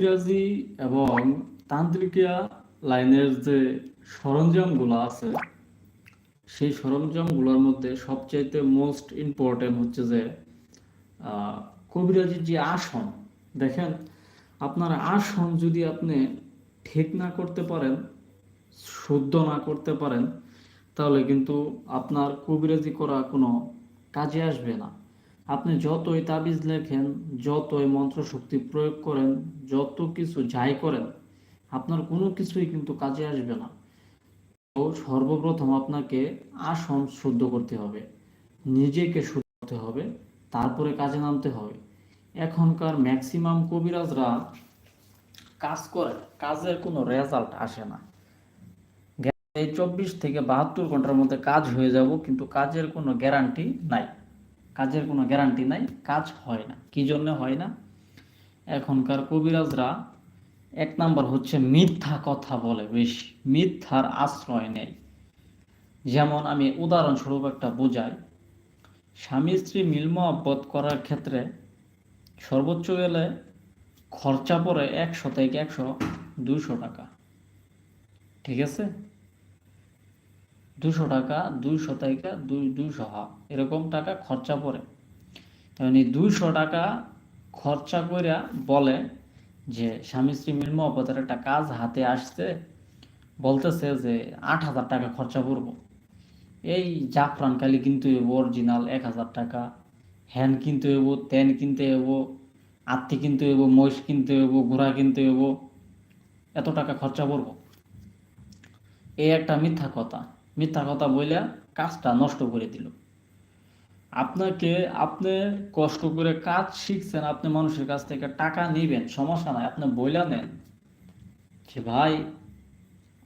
ইংরাজি এবং তান্ত্রিকা লাইনের যে সরঞ্জামগুলো আছে, সেই সরঞ্জামগুলোর মধ্যে সবচাইতে মোস্ট ইম্পর্টেন্ট হচ্ছে যে কবিরাজির যে আসন, দেখেন, আপনার আসন যদি আপনি ঠিক না করতে পারেন, শুদ্ধ না করতে পারেন, তাহলে কিন্তু আপনার কবিরাজি করা কোনো কাজে আসবে না। আপনি যতই তাবিজ লেখেন, যতই মন্ত্রশক্তি প্রয়োগ করেন যত কিছু যাই করেন, আপনার কোনো কিছুই কিন্তু কাজে আসবে না। তো সর্বপ্রথম আপনাকে আসন শুদ্ধ করতে হবে, নিজেকে শুদ্ধ করতে হবে, তারপরে কাজে নামতে হবে। এখনকার ম্যাক্সিমাম কবিরাজরা কাজ করে, কাজের কোনো রেজাল্ট আসে না। এই চব্বিশ থেকে বাহাত্তর ঘণ্টার মধ্যে কাজ হয়ে যাব, কিন্তু কাজের কোনো গ্যারান্টি নাই। কাজের কোনো গ্যারান্টি নাই, কাজ হয় না। কি জন্য হয় না? এখনকার কবিরাজরা এক নাম্বার হচ্ছে মিথ্যা কথা বলে বেশি, মিথ্যার আশ্রয় নেয়। যেমন আমি উদাহরণস্বরূপ একটা বোঝাই। স্বামী স্ত্রী মিল মহব্বত করার ক্ষেত্রে সর্বোচ্চ গেলে খরচা পড়ে একশো থেকে একশো দুশো টাকা। ঠিক আছে? দুশো টাকা, দুইশো থেকে দুই, দুইশো হা এরকম টাকা খরচা পড়ে। মানে দুইশো টাকা খরচা কইরা বলে যে স্বামী স্ত্রী মিল মহব্বতের একটা কাজ হাতে আসছে, বলতেছে যে আট হাজার টাকা খরচা করব। এই জাফরান কালি কিনতে হইব অরিজিনাল এক হাজার টাকা। হ্যান কিনতে হইব তেন কিনতে হইব আত্মি কিনতে হইব মহিষ কিনতে হইব ঘোড়া কিনতে হইব এত টাকা খরচা করব। এই একটা মিথ্যা কথা। মিথ্যা কথা বইলা কাজটা নষ্ট করে দিল। আপনাকে আপনি কষ্ট করে কাজ শিখছেন, আপনি মানুষের কাছ থেকে টাকা নিবেন, সমস্যা নাই, আপনি বইলা নেন। যে ভাই,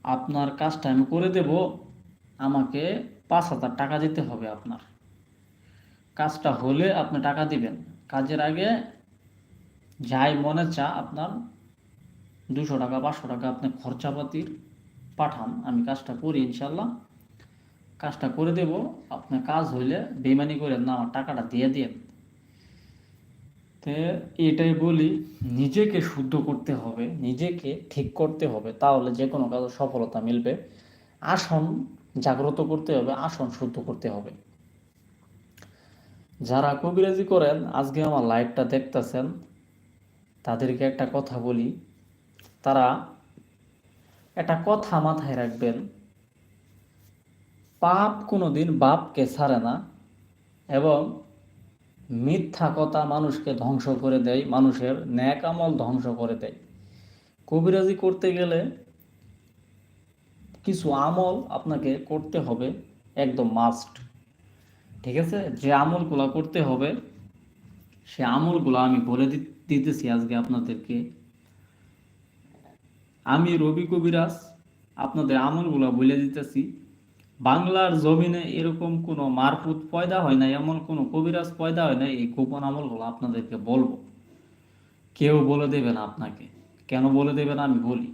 আপনার কাজটা আমি করে দেব, আমাকে পাঁচ হাজার টাকা দিতে হবে আপনার। কাজটা হলে আপনি টাকা দিবেন। কাজের আগে যাই মনে চা, আপনার দুশো টাকা, পাঁচশো টাকা আপনি খরচাপাতির পাঠান, আমি কাজটা করি, ইনশাল্লাহ। কাজটা করে দেব। আপনার কাজ হইলে বেমানি করেন না, আমার টাকাটা দিয়ে দিন। তো এটাই বলি, নিজেকে শুদ্ধ করতে হবে, নিজেকে ঠিক করতে হবে, তাহলে যে কোনো কাজে সফলতা মিলবে। আসন জাগ্রত করতে হবে, আসন শুদ্ধ করতে হবে। যারা কবিরাজি করেন, আজকে আমার লাইভটা দেখতেছেন, তাদেরকে একটা কথা বলি। তারা একটা কথা মাথায় রাখবেন পাপ কোনোদিন বাপকে ছাড়ে না এবং মিথ্যা কথা মানুষকে ধ্বংস করে দেয়, মানুষের ন্যাক আমল ধ্বংস করে দেয়। কবিরাজি করতে গেলে কিছু আমল আপনাকে করতে হবে, একদম মাস্ট ঠিক আছে? যে আমলগুলো করতে হবে, সে আমলগুলো আমি বলে দিতেছি আজকে আপনাদেরকে। আমি রবি কবিরাজ, আপনাদের আমলগুলো বলে দিতেছি। বাংলার জমিনে এরকম কোনো মারফুত পয়দা হয় না, এমন কোনো কবিরাজ পয়দা হয় না, এই গোপন আমলগুলো আপনাদেরকে বলব। কেউ বলে দেবে না আপনাকে। কেন বলে দেবে না আমি বলি।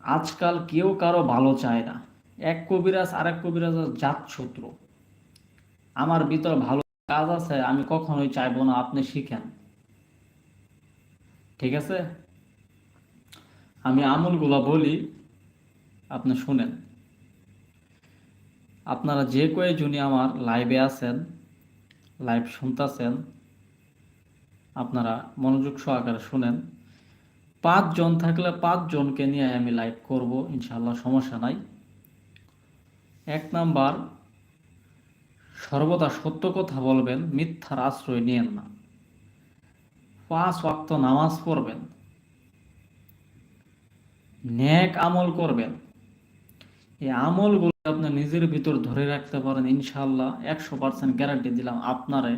আজকাল কেউ কারও ভালো চায় না। এক কবিরাজ আরেক কবিরাজের জাত শত্রু। আমার ভিতর ভালো কাজ আছে, আমি কখনোই চাইব না আপনি শিখেন। ঠিক আছে? আমি আমলগুলো বলি, আপনি শুনেন। আপনারা যে কয়েকজনই আমার লাইভে আছেন লাইভ শুনতেছেন, আপনারা মনোযোগ সহকারে শুনেন। পাঁচজন থাকলে পাঁচজনকে নিয়ে আমি লাইভ করব ইনশাল্লাহ সমস্যা নাই। এক নাম্বার, সর্বদা সত্য কথা বলবেন, মিথ্যার আশ্রয় নিয়েন না। পাঁচ ওয়াক্ত নামাজ পড়বেন। ন্যাক আমল করবেন। এই আমলগুলো আপনি নিজের ভিতর ধরে রাখতে পারেন ইনশাল্লাহ একশো পার্সেন্ট গ্যারান্টি দিলাম আপনারে।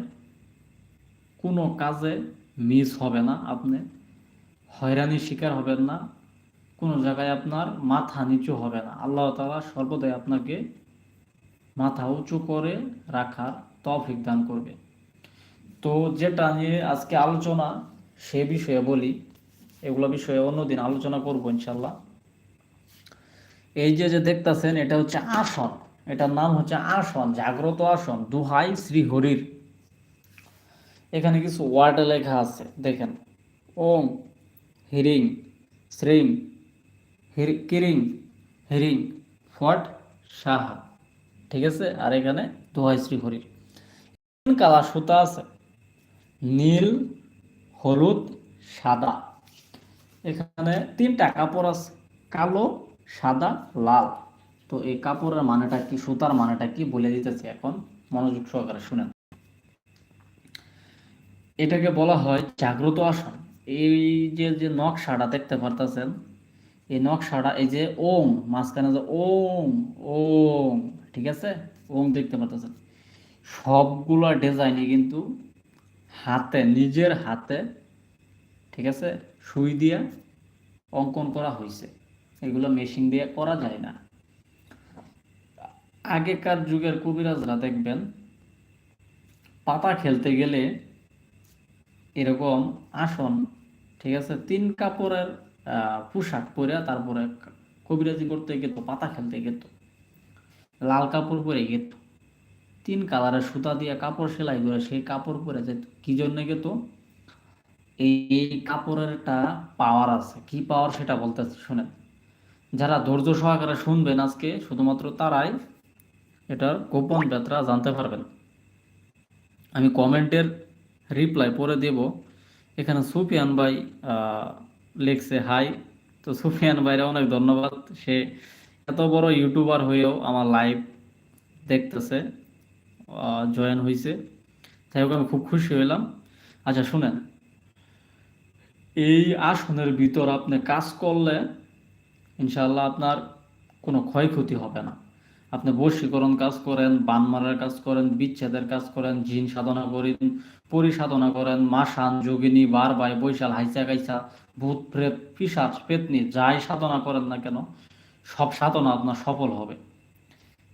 কোনো কাজে মিস হবে না আপনি। হয়রানির শিকার হবেন না। কোনো জায়গায় আপনার মাথা নিচু হবে না। আল্লাহ তালা সর্বদাই আপনাকে মাথা উঁচু করে রাখার তৌফিক দান করবে। তো যেটা নিয়ে আজকে আলোচনা সে বিষয়ে বলি, এগুলো বিষয়ে অন্যদিন আলোচনা করব ইনশাল্লাহ এই যে যে দেখতাছেন, এটা হচ্ছে আসন। এটার নাম হচ্ছে আসন, জাগ্রত আসন, দুহাই শ্রী হরির এখানে কিছু ওয়ার্ডে লেখা আছে, দেখেন। ওম, হিরিং, শ্রিং কিরিং, হিরিং, ফট, সাহা। ঠিক আছে? আর এখানে দোহাই শ্রী হরির কালার সুতা আছে, নীল, হলুদ, সাদা। এখানে তিনটা কাপড় আছে, কালো সাদা, লাল। তো এই কাপড়ের মানেটা কি, সুতার মানেটা কি বলে দিতেছি এখন। মনোযোগ সহকারে শুনেন। এটাকে বলা হয় জাগ্রত আসন। এই যে যে নকশাটা দেখতে পারতেছেন, এই নকশাটা এই যে ওম, মাঝখানে যে ওম ওম, ঠিক আছে? ওম দেখতে পারতেছেন। সবগুলো ডিজাইনই কিন্তু হাতে, নিজের হাতে, ঠিক আছে? সুই দিয়ে অঙ্কন করা হয়েছে এগুলো মেশিন দিয়ে করা যায় না। আগেকার যুগের কবিরাজরা দেখবেন, পাতা খেলতে গেলে এরকম আসন, ঠিক আছে, তিন কাপড়ের পোশাক পরে তারপরে কবিরাজি করতে গেত, পাতা খেলতে গেত, লাল কাপড় পরে গেত, তিন কালারের সুতা দিয়ে কাপড় সেলাই করে সেই কাপড় পরে যেত কি জন্য গেত, এই কাপড়ের একটা পাওয়ার আছে। কি পাওয়ার সেটা বলতেছি, শুনেন। যারা ধৈর্য সহকারে শুনবেন আজকে, শুধুমাত্র তারাই এটার গোপন ব্যথা জানতে পারবেন। আমি কমেন্টের রিপ্লাই পরে দেব। এখানে সুফিয়ান ভাই লিখছে, হাই। তো সুফিয়ান ভাইরা অনেক ধন্যবাদ। সে এত বড় ইউটিউবার হয়েও আমার লাইভ দেখতেছে জয়েন হয়েছে যাই হোক, আমি খুব খুশি হইলাম। আচ্ছা শুনেন। এই আসনের ভিতর আপনি কাজ করলে ইনশাল্লাহ আপনার কোনো ক্ষয়ক্ষতি হবে না। আপনি বশীকরণ কাজ করেন, বান মারার কাজ করেন, বিচ্ছেদের কাজ করেন, জিন সাধনা করেন পরিসাধনা করেন মাসান যোগিনী বার বাই বৈশাল, হাইসা গাইসা, ভূত, প্রেত পিসাচ পেতনি, যাই সাধনা করেন না কেন, সব সাধনা আপনার সফল হবে।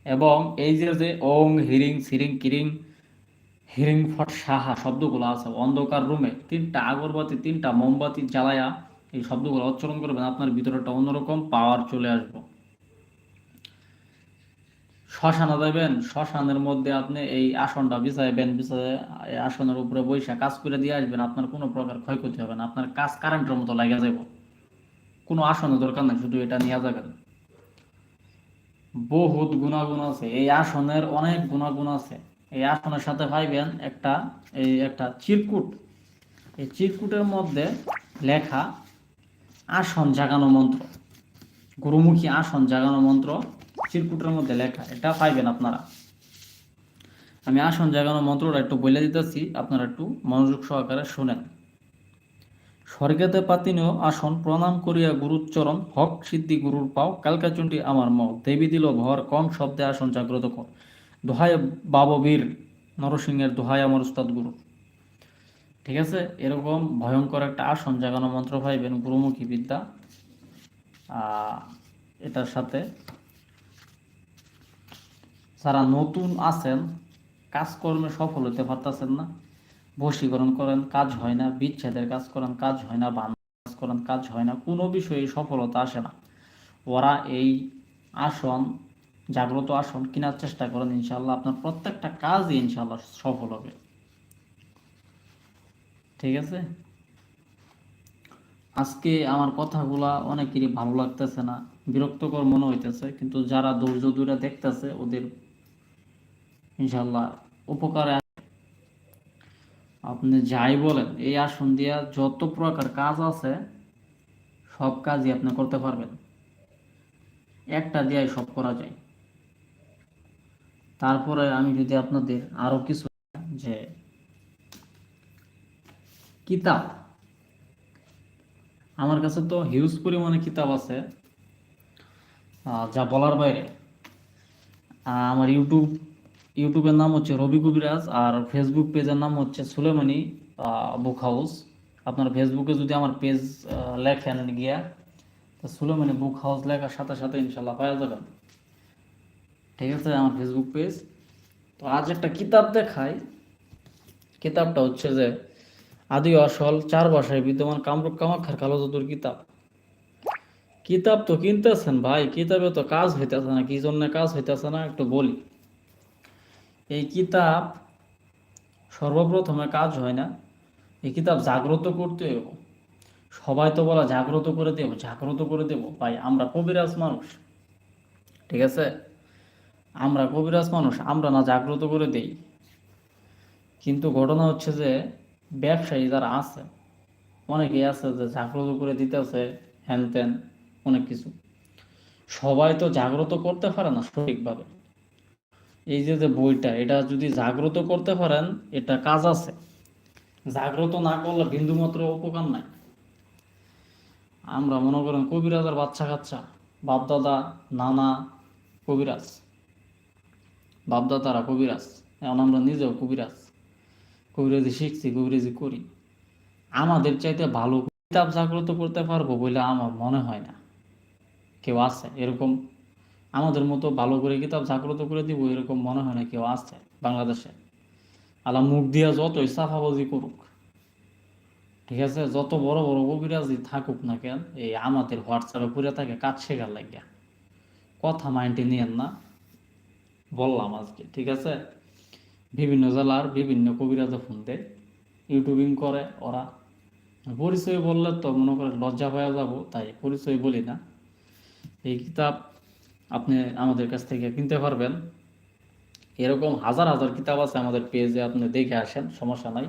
এবং এই যে যে ওং, হিরিং, সিরিং, কিরিং, হিরিং, ফট, সাহা শব্দগুলো আছে, অন্ধকার রুমে তিনটা আগরবাতি, তিনটা মোমবাতি জ্বালায়া এই শব্দগুলো উচ্চারণ করবেন, আপনার ভিতরে একটা অন্যরকম, পাওয়ার চলে আসবে। শ্মশানে যাবেন, শ্মশানের মধ্যে আপনি এই আসনটা বিছাইবেন বিছায় এই আসনের উপরে বৈশা কাজ করে দিয়ে আসবেন, আপনার কোনো প্রকার ক্ষয়ক্ষতি হবে না, আপনার কাজ কারেন্টের মতো লাগে যাব। কোনো আসনের দরকার নেই, শুধু এটা নিয়ে যাবেন। বহুত গুণাগুণ আছে, এই আসনের অনেক গুণাগুণ আছে। এই আসনের সাথে পাইবেন একটা, এই একটা চিরকুট। এই চিরকুটের মধ্যে লেখা আসন জাগানো মন্ত্র। গুরুমুখী আসন জাগানো মন্ত্র চিরকুটের মধ্যে লেখা। এটা পাইবেন আপনারা। আমি আসন জাগানো মন্ত্রটা একটু বলে দিতেছি, আপনারা একটু মনোযোগ সহকারে শুনেন। স্বর্গেতে পাতিনীয় আসন প্রণাম করিয়া গুরুচরণ, হক সিদ্ধি গুরুর পাও কালকাচুন্ডি আমার ম দেবী দিল ভর, কম শব্দে আসন জাগ্রত কর। দোহায় বাববীর নরসিংহের দোহায় আমার উস্তাদ গুরু ঠিক আছে? এরকম ভয়ঙ্কর একটা আসন জাগানো মন্ত্র পাইবেন গুরুমুখী বিদ্যা। এটার সাথে যারা নতুন আছেন, কাজকর্মে সফল হতে পারতেছেন না, বশীকরণ করেন, কাজ হয় না, বিচ্ছেদের কাজ করেন, কাজ হয় না, বান কাজ করেন, কাজ হয় না, কোনো বিষয়ে সফলতা আসে না। ওরা এই আসন, জাগ্রত আসন কেনার চেষ্টা করেন ইনশাল্লাহ আপনার প্রত্যেকটা কাজই ইনশাল্লাহ সফল হবে। ঠিক আছে? আজকে আমার কথাগুলা অনেকেরই ভালো লাগতেছে না, বিরক্তকর মনে হইতেছে, কিন্তু যারা ধৈর্য ধরে দেখতেছে, ওদের ইনশাল্লাহ উপকারে আপনি যাই বলেন, এই আসন দিয়া যত প্রকার কাজ আছে, সব কাজই আপনি করতে পারবেন। একটা দিয়াই সব করা যায়। তারপরে আমি যদি আপনাদের আরও কিছু যে কিতাব। আমার কাছে তো হিউজ পরিমাণে কিতাব আছে যা বলার বাইরে। আমার ইউটিউব, ইউটিউবের নাম হচ্ছে রবি কবিরাজ আর ফেসবুক পেজের নাম হচ্ছে সুলেমানি বুক হাউস আপনার ফেসবুকে যদি আমার পেজ লেখেন গিয়া, তো সুলেমানি বুক হাউস লেখার সাথে সাথে ইনশাল্লাহ পাওয়া যাবেন ঠিক আছে, আমার ফেসবুক পেজ তো আজ একটা কিতাব দেখাই। কিতাবটা হচ্ছে যে আদি আসল চার ভাষায় বিদ্যমান কামরূপ কামাখ্যার কালো জাদুর কিতাব। কিতাব তো কিনতেছেন ভাই, কিতাবে তো কাজ হইতেছে না, কি জন্য কাজ হইতেছে না একটু বলি। এই কিতাব সর্বপ্রথমে কাজ হয় না, এই কিতাব জাগ্রত করতে সবাই তো বলা জাগ্রত করে দেব, জাগ্রত করে দেব। ভাই, আমরা কবিরাজ মানুষ, ঠিক আছে? আমরা কবিরাজ মানুষ, আমরা না জাগ্রত করে দেই। কিন্তু ঘটনা হচ্ছে যে ব্যবসায়ী যারা আছে অনেকেই আছে যে জাগ্রত করে দিতেছে হ্যান ত্যান অনেক কিছু। সবাই তো জাগ্রত করতে পারে না সঠিকভাবে। এই যে যে বইটা, এটা যদি জাগ্রত করতে পারেন, এটা কাজ আছে। জাগ্রত না করলে বিন্দুমাত্র উপকার নাই। আমরা মনে করেন কবিরাজের বাচ্চা কাচ্চা, বাপদাদা, নানা কবিরাজ, বাপদাদারা কবিরাজ, এখন আমরা নিজেও কবিরাজ। কবিরাজি শিখছি, কবিরাজি করি। আমাদের চাইতে ভালো কিতাব জাগ্রত করতে পারব বলে আমার মনে হয় না। কেউ আছে এরকম? আমাদের মতো ভালো করে কিতাব জাগ্রত করে দিব এরকম মনে হয় না কেউ আছে বাংলাদেশে। আলা মুখ দিয়া যতই সাফাবাজি করুক, ঠিক আছে? যত বড় বড় কবিরাজি থাকুক না কেন, এই আমাদের হোয়াটসঅ্যাপে পুরে থাকে কাজ শেখার লাগিয়া। কথা মাইন্ডে নিয়েন না, বললাম আজকে, ঠিক আছে? বিভিন্ন জেলার বিভিন্ন কবিরাজে ফোন দেয় ইউটিউবিং করে ওরা। পরিচয় বললে তো মনে করে লজ্জা পাওয়া যাব, তাই পরিচয় বলি না। এই কিতাব আপনি আমাদের কাছ থেকে কিনতে পারবেন। এরকম হাজার হাজার কিতাব আছে আমাদের পেজে, আপনি দেখে আসেন, সমস্যা নাই।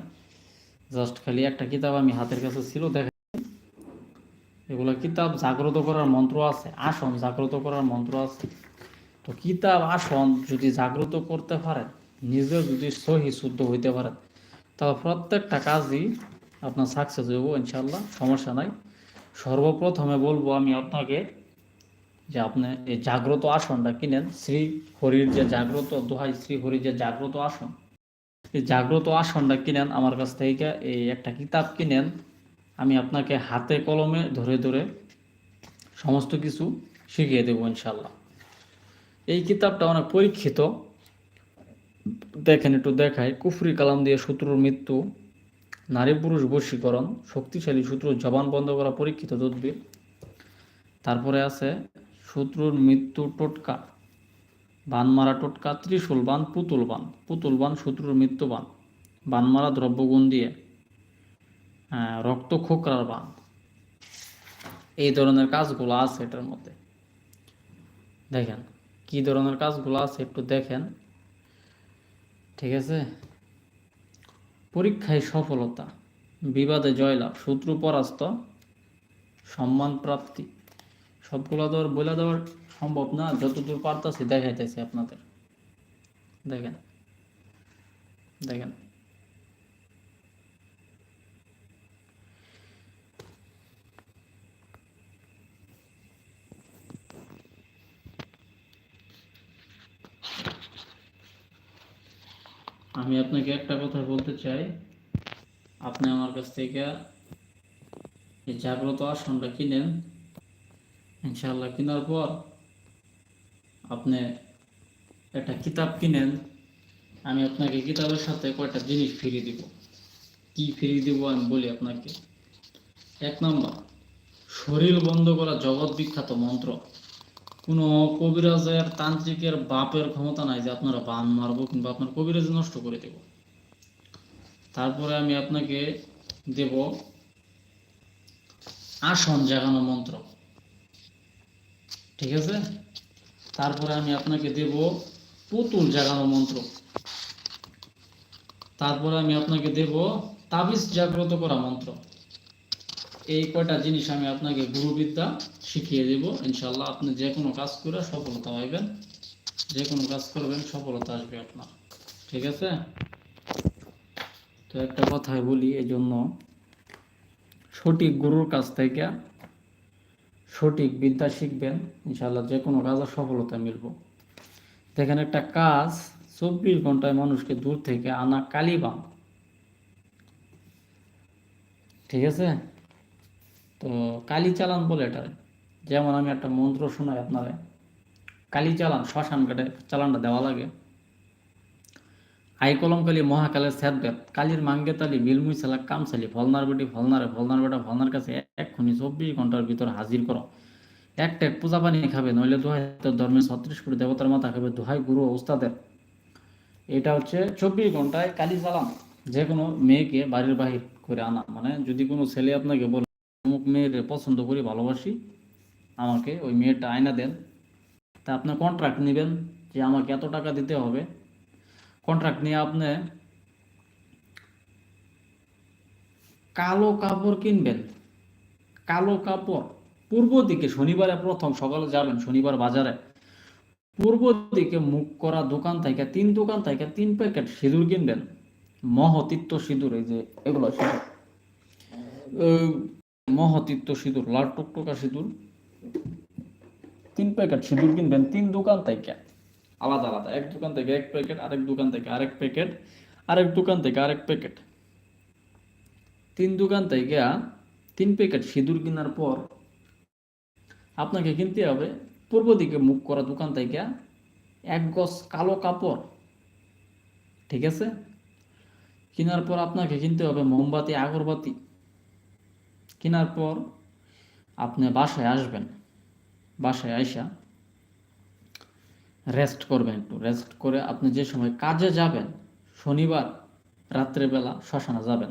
জাস্ট খালি একটা কিতাব আমি হাতের কাছে ছিল, দেখে এগুলো কিতাব জাগ্রত করার মন্ত্র আছে, আসন জাগ্রত করার মন্ত্র আছে। তো কিতাব, আসন যদি জাগ্রত করতে পারেন নিজে যদি সহি শুদ্ধ হইতে পারেন তাহলে প্রত্যেকটা কাজই আপনার সাকসেস হইব ইনশাল্লাহ সমস্যা নাই। সর্বপ্রথমে বলব আমি আপনাকে যে আপনি এই জাগ্রত আসনটা কিনেন, শ্রী হরির যে জাগ্রত দোহাই, শ্রী হরির যে জাগ্রত আসন, এই জাগ্রত আসনটা কিনেন, আমার কাছ থেকে এই একটা কিতাব কিনেন। আমি আপনাকে হাতে কলমে ধরে ধরে সমস্ত কিছু শিখিয়ে দেবো ইনশাল্লাহ এই কিতাবটা অনেক পরীক্ষিত দেখেন, একটু দেখায় কুফরি কালাম দিয়ে শত্রুর মৃত্যু, নারী পুরুষ বশীকরণ, শক্তিশালী শত্রুর জবান বন্ধ করা, পরীক্ষিত তদবির। তারপরে আছে, শত্রুর মৃত্যু টোটকা বান মারা টোটকা ত্রিশূল বান পুতুল বান পুতুল বান শত্রুর মৃত্যু বান বান মারা দ্রব্যগুণ দিয়ে রক্ত খোকরার বান। এই ধরনের কাজগুলো আছে এটার মধ্যে। দেখেন, কি ধরনের কাজগুলো আছে একটু দেখেন। ঠিক আছে? পরীক্ষায় সফলতা, বিবাদে জয়লাভ, শত্রু পরাস্ত, সম্মান প্রাপ্তি, সবগুলো তো আর বলে দেওয়ার সম্ভব না, যতদূর পারতাছি দেখাইতেছি আপনাদের। দেখেন দেখেন। আমি আপনাকে একটা কথা বলতে চাই। আপনি আমার কাছ থেকে এই জাগ্রত আসনটা কিনেন ইনশাল্লাহ কেনার পর আপনি একটা কিতাব কিনেন। আমি আপনাকে কিতাবের সাথে কয়টা জিনিস ফ্রি দিব। কি ফ্রি দিব আমি বলি আপনাকে। এক নম্বর, শরীর বন্ধ করা জগৎ বিখ্যাত মন্ত্র। কোনো কবিরাজের তান্ত্রিকের বাপের ক্ষমতা নাই যে আপনারা বান মারবো কিংবা আপনার কবিরাজ নষ্ট করে দেব। তারপরে আমি আপনাকে দেব আসন জাগানো মন্ত্র। ঠিক আছে? তারপরে আমি আপনাকে দেব পুতুল জাগানো মন্ত্র। তারপরে আমি আপনাকে দেব তাবিজ জাগ্রত করা মন্ত্র। এই কয়টা জিনিস আমি আপনাকে গুরুবিদ্যা শিখিয়ে দেব। ইনশাল্লাহ আপনি যে কোনো কাজ করে সফলতা পাইবেন। যে কোনো কাজ করবেন, সফলতা আসবে আপনার। ঠিক আছে? তো একটা কথাই বলি এই জন্য সঠিক গুরুর কাছ থেকে সঠিক বিদ্যা শিখবেন। ইনশাল্লাহ যে কোনো কাজে সফলতা মিলব। দেখেন একটা কাজ চব্বিশ ঘন্টায় মানুষকে দূর থেকে আনা কালিবাম ঠিক আছে? তো কালি চালান বলে এটা। যেমন আমি একটা মন্ত্র শোনাই আপনারে। কালি চালান শ্মশান ঘাটে চালানটা দেওয়া লাগে। আই কলম কালি মহাকালের স্যাদবেদ, কালির মাঙ্গে তালি, মিলমুই সালা কামসালি ফলনার বেটি, ফলনারে, ফলনার বেটা, ফলনার কাছে এক্ষুনি চব্বিশ ঘণ্টার ভিতর হাজির করো। এক টেক পূজা পানি খাবে, নইলে দোহাই ধর্মের ছত্রিশ কোটি দেবতার মাথা খাবে, দোহাই গুরু ও উস্তাদের। এটা হচ্ছে চব্বিশ ঘন্টায় কালি চালান যে কোনো মেয়েকে বাড়ির বাহির করে আনা। মানে যদি কোনো ছেলে আপনাকে বলে অমুক মেয়ের পছন্দ করি ভালোবাসি। আমাকে ওই মেয়েটা আয়না দেন। তা আপনি কন্ট্রাক্ট নেবেন যে আমাকে এত টাকা দিতে হবে। কন্ট্রাক্ট নিয়ে আপনি কালো কাপড় কিনবেন। কালো কাপড়। পূর্ব দিকে শনিবারে প্রথম সকালে যাবেন শনিবার বাজারে। পূর্ব দিকে মুখ করা দোকান থেকে তিন দোকান থেকে তিন প্যাকেট সিঁদুর কিনবেন। মহতিত্ব সিঁদুর, এই যে এগুলো মহতিত্ব সিঁদুর, লাল টুকটুকা সিঁদুর। তিন প্যাকেট সিঁদুর কিনবেন, তিন দোকান থেকে। আলাদা আলাদা। এক দোকান থেকে এক প্যাকেট, আরেক দোকান থেকে আরেক প্যাকেট, আরেক দোকান থেকে আরেক প্যাকেট। তিন দোকান থেকে তিন প্যাকেট সিঁদুর কেনার পর আপনাকে কিনতে হবে পূর্ব দিকে মুখ করা দোকান থেকে এক গজ কালো কাপড়। ঠিক আছে? কেনার পর আপনাকে কিনতে হবে মোমবাতি, আগরবাতি। কেনার পর আপনি বাসায় আসবেন। বাসায় আইসা রেস্ট করবেন একটু। রেস্ট করে আপনি যে সময় কাজে যাবেন, শনিবার রাত্রেবেলা শ্মশানে যাবেন।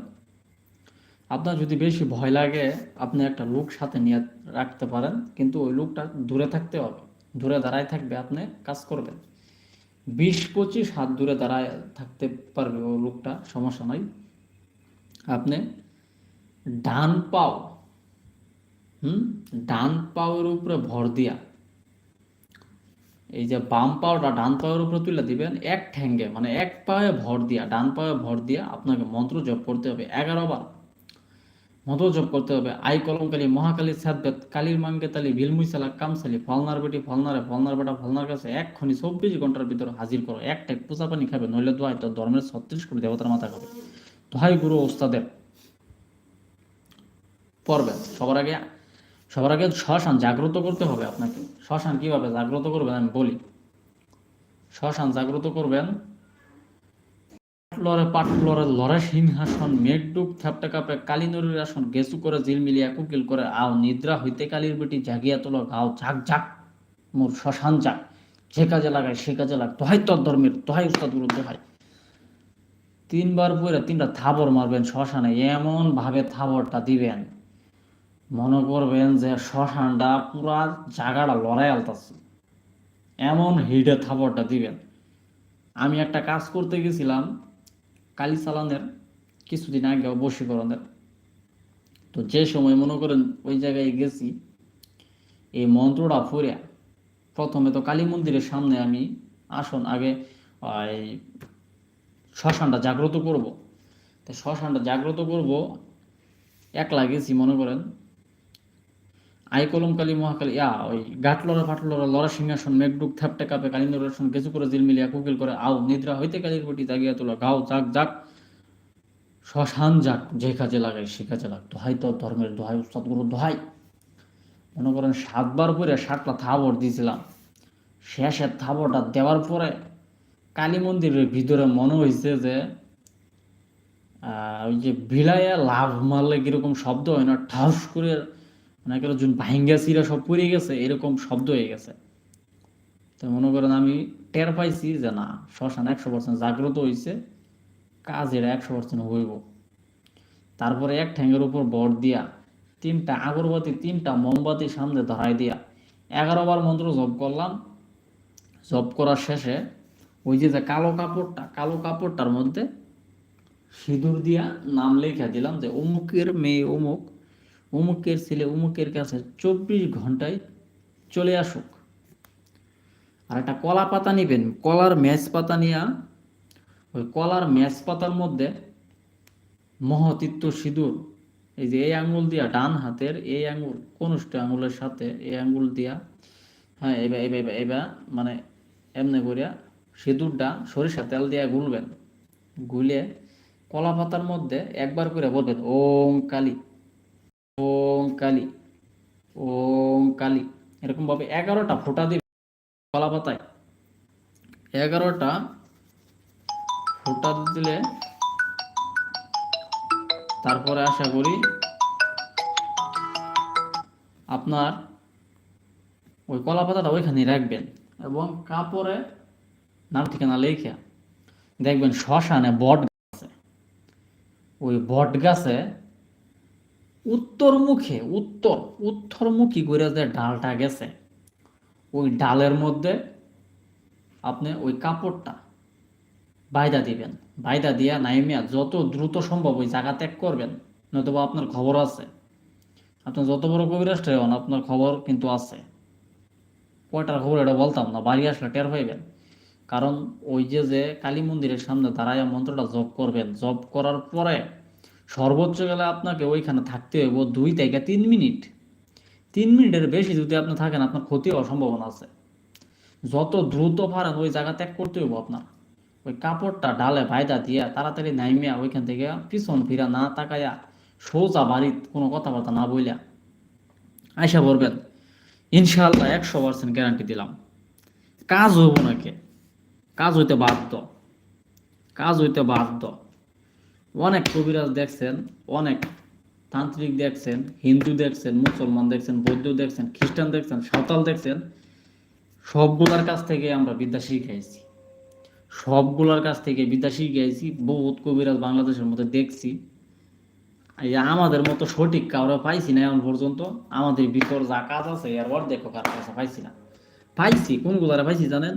আপনার যদি বেশি ভয় লাগে, আপনি একটা লোক সাথে নিয়ে রাখতে পারেন, কিন্তু ওই লোকটা দূরে থাকতে হবে। দূরে দাঁড়ায় থাকবে, আপনি কাজ করবেন। বিশ পঁচিশ হাত দূরে দাঁড়ায় থাকতে পারবে ওই লোকটা, সমস্যা নাই। আপনি ডান পাও। হুম? ডান পাওয়ের উপরে ভর দিয়া। এই যে বাম পাওটা ডান পাওয়ের উপরে তুলে দিবেন, এক ঠ্যাঙ্গে মানে এক পায়ে ভর দিয়া, ডান পায়ে ভর দিয়া আপনাকে মন্ত্র জপ করতে হবে এগারো বার। মন্ত্র জপ করতে হবে, আই কলমকালী মহাকালী সাদবেদ কালীর মাঙ্গে তালি, ভিলমুই সালা কামসালি ফলনার বেটি, ফলনারে, ফলনার বেটা, ফলনার কাছে এক্ষণি চব্বিশ ঘণ্টার ভিতরে হাজির করো, এক টেক পূজা পানি খাবে, নইলে দোয়াই তোর ধর্মের ছত্রিশ কোটি দেবতার মাথা খাবে। দোহাই গুরু ওস্তাদের। পড়বেন। সবার আগে সবার আগে শ্মশান জাগ্রত করতে হবে আপনাকে। শ্মশান কীভাবে জাগ্রত করবেন আমি বলি। শ্মশান জাগ্রত করবেন লরে লরে সিংহাসন থাপটা কাপে কালিনরির আসন করে করে আও নিদ্রা হইতে কালির বেটি জাগিয়া তোলো, গাও মোর শ্মশান যাক যে কাজে লাগায় সে কাজে লাগ, তোহাই তোর ধর্মের, তোহাই উস্তাদ গুরু দোহাই তিনবার পরে তিনটা থাবর মারবেন শ্মশানে এমন ভাবে থাবরটা দিবেন। মনে করবেন যে শ্মশানটা পুরা জায়গাটা লড়াই আলতাছে। এমন হিডে থাপড়টা দিবেন। আমি একটা কাজ করতে গেছিলাম কালী চালানের, কিছুদিন আগে বশীকরণের। তো যে সময় মনে করেন ওই জায়গায় গেছি, এই মন্ত্রটা ফুরিয়া, প্রথমে তো কালী মন্দিরের সামনে আমি আসন আগে, ওই শ্মশানটা জাগ্রত করব। তো শ্মশানটা জাগ্রত করব, একলা গেছি মনে করেন। আই কলম কালী মহাকালী, ইয়া, ওই গাটলরা ফাটলরা লড়া সিংহাসন মেঘডুক থাপটে কাপে কালিন্দর আসন কিছু করে, জিল মিলিয়া, কুকিল করে, আও, নিদ্রা হইতে কালীর বটি জাগিয়া তোলা, গাও জাক জাক শ্মশান যাক যে কাজে লাগাই, সে কাজে লাগ, দোহাই তো ধর্মের দোহাই উস্তাদ গুরু দোহাই। মনে করেন সাতবার পরে সাতটা থাবর দিয়েছিলাম শেষের থাবরটা দেওয়ার পরে কালী মন্দিরের ভিতরে মনে হয়েছে যে ওই যে বিলাইয়া লাভ মারলে কীরকম শব্দ হয় না, ঠাস করে মানে একেবারে যখন ভাইঙ্গা চিরা সব পড়ে গেছে, এরকম শব্দ হয়ে গেছে। তো মনে করেন আমি টের পাইছি যে না, শ্মশান একশো পার্সেন্ট জাগ্রত হয়েছে কাজ এটা একশো পার্সেন্ট হইব। তারপরে এক ঠ্যাঙ্গের উপর বর দিয়া, তিনটা আগরবাতি, তিনটা মোমবাতি সামনে ধরাই দিয়া এগারো বার মন্ত্র জপ করলাম। জপ করার শেষে ওই যে কালো কাপড়টা, কালো কাপড়টার মধ্যে সিঁদুর দিয়া নাম লেখা দিলাম যে, অমুকের মেয়ে অমুক অমুকের ছেলে অমুকের কাছে চব্বিশ ঘন্টায় চলে আসুক। আর একটা কলা পাতা নিবেন, কলার ম্যাচ পাতা নিয়া, ওই কলার ম্যাচ পাতার মধ্যে মহতিত্ব সিঁদুর, এই যে এই আঙ্গুল দিয়া ডান হাতের এই আঙুল, কনুষ্ঠ আঙুলের সাথে এই আঙুল দিয়া হ্যাঁ এবার এবার এবার মানে এমনি করিয়া সিঁদুরটা সরিষা তেল দিয়া গুলবেন। গুলে কলা পাতার মধ্যে একবার করে বলবেন, ওম কালী। ওম কালী ওম কালী। এরকম ভাবে এগারোটা ফোঁটা দিবে কলা পাতায়। এগারোটা ফোঁটা দিলে তারপরে আশা করি আপনার ওই কলা পাতাটা ওইখানে রাখবেন এবং কাপড়ে নাম ঠিকানা লেখা দেখবেন শ্মশানে বট গাছ ওই বট গাছে উত্তরমুখে, উত্তর উত্তর উত্তরমুখী করে যে ডালটা গেছে, ওই ডালের মধ্যে আপনি ওই কাপড়টা বাইদা দিবেন। বাইদা দিয়া নাইমিয়া যত দ্রুত সম্ভব ওই জায়গা ত্যাগ করবেন নয়তো আপনার খবর আছে। আপনার যত বড় কবিরাষ্ট্রে হন, আপনার খবর কিন্তু আছে। কয়টার খবর এটা বলতাম না, বাড়ি আসলে টের হইবেন কারণ ওই যে যে কালী মন্দিরের সামনে দাঁড়ায় মন্ত্রটা জপ করবেন, জপ করার পরে সর্বোচ্চ গেলে আপনাকে ওইখানে থাকতে হইব দুই থেকে তিন মিনিট। তিন মিনিটের বেশি যদি আপনি থাকেন, আপনার ক্ষতি হওয়ার সম্ভাবনা আছে। যত দ্রুত পারেন ওই জায়গা ত্যাগ করতে হইব আপনার। ওই কাপড়টা ডালে ভাইদা দিয়া তাড়াতাড়ি নাইমিয়া ওইখান থেকে পিছন ফিরা না তাকাইয়া সোজা বাড়িত কোনো কথাবার্তা না বইলা আয়সা বলবেন ইনশাল্লাহ একশো পার্সেন্ট গ্যারান্টি দিলাম। কাজ হইব নাকি কাজ হইতে বাধ্য। কাজ হইতে বাধ্য। অনেক কবিরাজ দেখছেন, অনেক তান্ত্রিক দেখছেন, হিন্দু দেখছেন, মুসলমান দেখছেন, বৌদ্ধ দেখছেন, খ্রিস্টান দেখছেন, সাঁওতাল দেখছেন, সবগুলার কাছ থেকে আমরা বিদ্যা শিখাইছি সবগুলার কাছ থেকে বিদ্যা শিখাইছি বহুত কবিরাজ বাংলাদেশের মধ্যে দেখছি। আমাদের মতো সঠিক কাউরে পাইছি না এখন পর্যন্ত, আমাদের ভিতর যা কাজ আছে, এর অর্ধেক কার কাছে পাইছি না। পাইছি, কোনগুলারে পাইছি জানেন?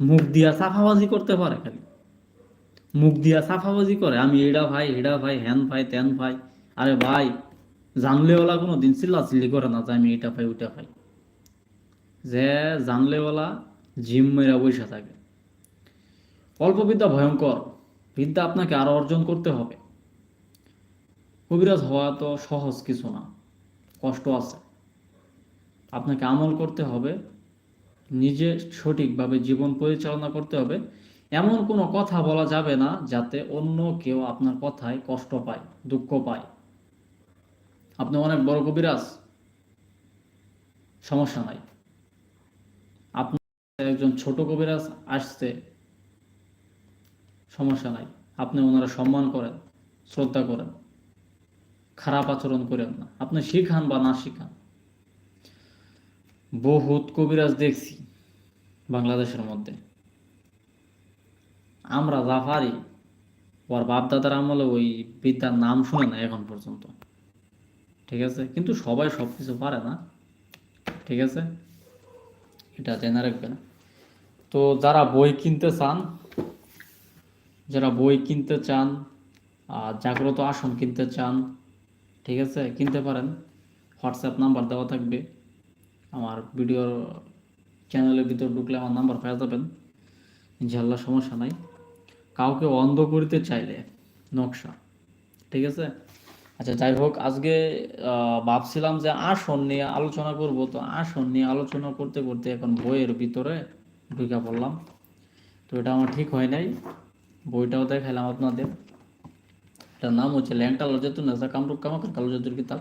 মুখ দিয়া সাফাবাজি করতে পারে খালি। মুখ দিয়া সাফাবাজি করে, আমি এডা ভাই হেডা ভাই হ্যান ভাই ত্যান ভাই। আরে ভাই, জানলেওয়ালা কোনো দিন চিল্লা চিল্লি করে না যে আমি এটা পাই ওইটা পাই যে জানলেওয়ালা জিম মেরা বৈশা থাকে। অল্প বিদ্যা ভয়ঙ্কর, বিদ্যা আপনাকে আরও অর্জন করতে হবে। কবিরাজ হওয়া তো সহজ কিছু না, কষ্ট আছে। আপনাকে আমল করতে হবে, নিজে সঠিকভাবে জীবন পরিচালনা করতে হবে এমন কোনো কথা বলা যাবে না যাতে অন্য কেউ আপনার কথায় কষ্ট পায়, দুঃখ পায়। আপনি অনেক বড় কবিরাজ, সমস্যা নাই। আপনি একজন ছোট কবিরাজ আসছে, সমস্যা নাই। আপনি ওনারা সম্মান করেন, শ্রদ্ধা করেন, খারাপ আচরণ করেন না। আপনি শিখান বা না শিখান। বহুত কবিরাজ দেখছি বাংলাদেশের মধ্যে। আমরা যা পারি ওর বাপদাদার আমলে ওই বিদ্যার নাম শুনে না এখন পর্যন্ত। ঠিক আছে? কিন্তু সবাই সব কিছু পারে না। ঠিক আছে? এটা জেনে রাখবেন। তো যারা বই কিনতে চান, যারা বই কিনতে চান আর জাগ্রত আসন কিনতে চান, ঠিক আছে? কিনতে পারেন। হোয়াটসঅ্যাপ নাম্বার দেওয়া থাকবে। আমার ভিডিওর চ্যানেলের ভিতর ঢুকলে আমার নাম্বার পেয়ে যাবেন। ইনশাল্লাহ সমস্যা নাই। কাউকে অন্ধ করতে চাইলে, নকশা। ঠিক আছে? আচ্ছা যাই হোক, আজকে ভাবছিলাম যে আসন নিয়ে আলোচনা করব। তো আসন নিয়ে আলোচনা করতে করতে এখন বইয়ের ভিতরে ঢুকে পড়লাম। তো এটা আমার ঠিক হয় নাই। বইটাও দেখাইলাম আপনাদের। এটার নাম হচ্ছে ল্যাংটা লজাতুন নেসা কামরুক কামাকার কালো জাতুর কিতাব।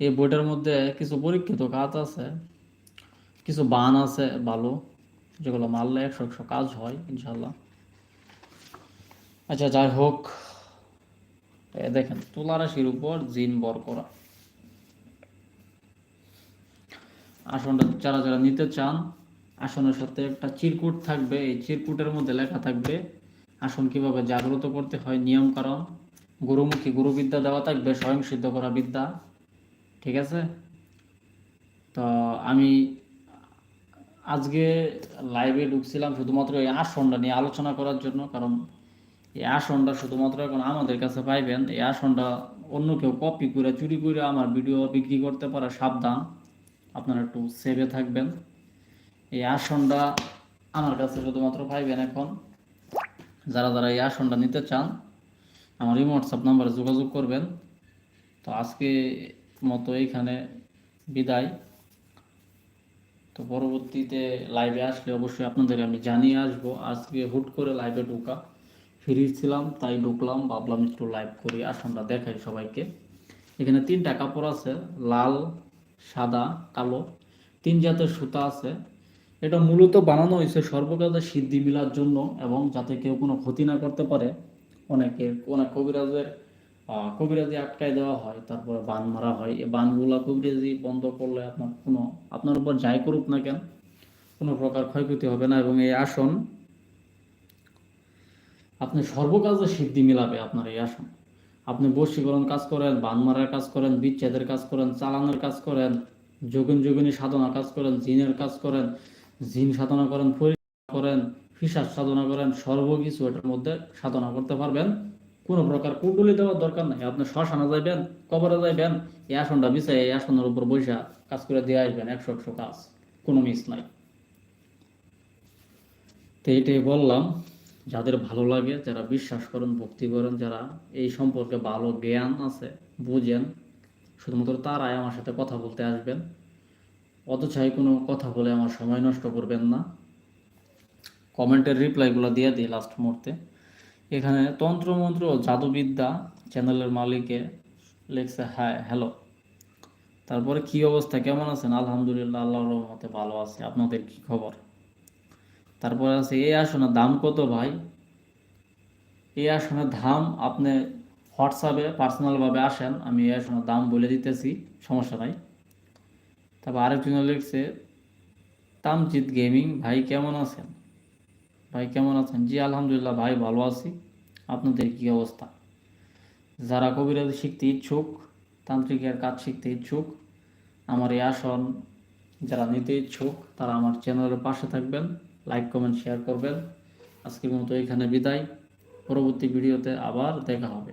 এই বইটার মধ্যে কিছু পরীক্ষিত কাজ আছে। কিছু বান আছে ভালো, যেগুলো মারলে একশো একশো কাজ হয় ইনশাল্লাহ আচ্ছা যাই হোক। দেখেন, তুলা রাশির উপর জিন বর করা। আসনটা যারা যারা নিতে চান, আসনের সাথে একটা চিরকুট থাকবে। এই চিরকুটের মধ্যে লেখা থাকবে, আসন কীভাবে জাগ্রত করতে হয় নিয়ম কারণ গুরুমুখী গুরুবিদ্যা দেওয়া থাকবে স্বয়ং সিদ্ধ করা বিদ্যা। ঠিক আছে? তো আমি আজকে লাইভে ঢুকছিলাম শুধুমাত্র এই আসনটা নিয়ে আলোচনা করার জন্য, কারণ এই আসনটা শুধুমাত্র এখন আমাদের কাছে পাইবেন, এই আসনটা অন্য কেউ কপি করে, চুরি করে আমার ভিডিও বিক্রি করতে পারে সাবধান। আপনারা একটু সেভে থাকবেন। এই আসনটা আমার কাছে শুধুমাত্র পাইবেন এখন। যারা যারা এই আসনটা নিতে চান, আমার এই হোয়াটসঅ্যাপ নাম্বারে যোগাযোগ করবেন। তো আজকে মতো এইখানে বিদায়। তো পরবর্তীতে লাইভে আসলে অবশ্যই আপনাদের আমি জানিয়ে আসব, আজকে হুট করে লাইভে ঢোকা। ফ্রি ছিলাম তাই ঢুকলাম, ভাবলাম একটু লাইভ করি, আসনটা দেখাই সবাইকে। এখানে তিনটা কাপড় আছে, লাল, সাদা, কালো, তিন জাতের সুতা আছে। এটা মূলত বানানো হয়েছে সর্বকালে সিদ্ধি মিলার জন্য এবং যাতে কেউ কোনো ক্ষতি না করতে পারে। অনেকে, অনেক কবিরাজের কবিরাজি আটকায় দেওয়া হয়, তারপরে বান মারা হয়। এই বানগুলা কবিরাজি বন্ধ করলে আপনার কোনো, আপনার উপর যাই করুক না কেন, কোনো প্রকার ক্ষয়ক্ষতি হবে না এবং এই আসন আপনি সর্বকাজে সিদ্ধি মিলাবে আপনার এই আসন। আপনি বশীকরণ কাজ করেন, বান মারার কাজ করেন, বিচ্ছেদের কাজ করেন, চালানোর কাজ করেন, যোগিন যোগিনী সাধনা কাজ করেন, জিনের কাজ করেন, জিন সাধনা করেন করেন হিসাব সাধনা করেন, সর্বকিছু এটার মধ্যে সাধনা করতে পারবেন। কোনো প্রকার কুণ্ডলি দেওয়ার দরকার নাই। আপনি শ্মশানে যাইবেন, কবরে যাইবেন, এই আসনটা বিছাই এই আসনের উপর বৈশা কাজ করে দিয়ে আসবেন, একশো একশো কাজ। কোনো মিস নাই। তো এটাই বললাম। যাদের ভালো লাগে, যারা বিশ্বাস করেন, ভক্তি করেন, যারা এই সম্পর্কে ভালো জ্ঞান আছে, বুঝেন, শুধুমাত্র তারাই আমার সাথে কথা বলতে আসবেন। অতছাই কোনো কথা বলে আমার সময় নষ্ট করবেন না। কমেন্টের রিপ্লাইগুলো দিয়ে দিই লাস্ট মুহূর্তে। এখানে তন্ত্রমন্ত্র জাদুবিদ্যা চ্যানেলের মালিকে লিখছে হ্যাঁ হ্যালো। তারপরে কি অবস্থা? কেমন আছেন? আলহামদুলিল্লাহ, আল্লাহর রহমতে ভালো আছে। আপনাদের কি খবর? তারপরে আছে এই আসনের দাম কত ভাই? এই আসনের দাম, আপনি হোয়াটসঅ্যাপে পার্সোনালভাবে আসেন, আমি এই আসনের দাম বলে দিতেছি, সমস্যা নাই। তারপর আরেকজন লিখছে তামজিৎ গেমিং, ভাই কেমন আছেন? ভাই কেমন আছেন? জি, আলহামদুলিল্লাহ, ভাই ভালো আছি। আপনাদের কি অবস্থা? যারা কবিরাজি শিখতে ইচ্ছুক, তান্ত্রিকের কাজ শিখতে ইচ্ছুক, আমার এই আসন যারা নিতে ইচ্ছুক, তারা আমার চ্যানেলের পাশে থাকবেন। লাইক কমেন্ট শেয়ার করবেন। আজকের মতো এখানে বিদায়। পরবর্তী ভিডিওতে আবার দেখা হবে।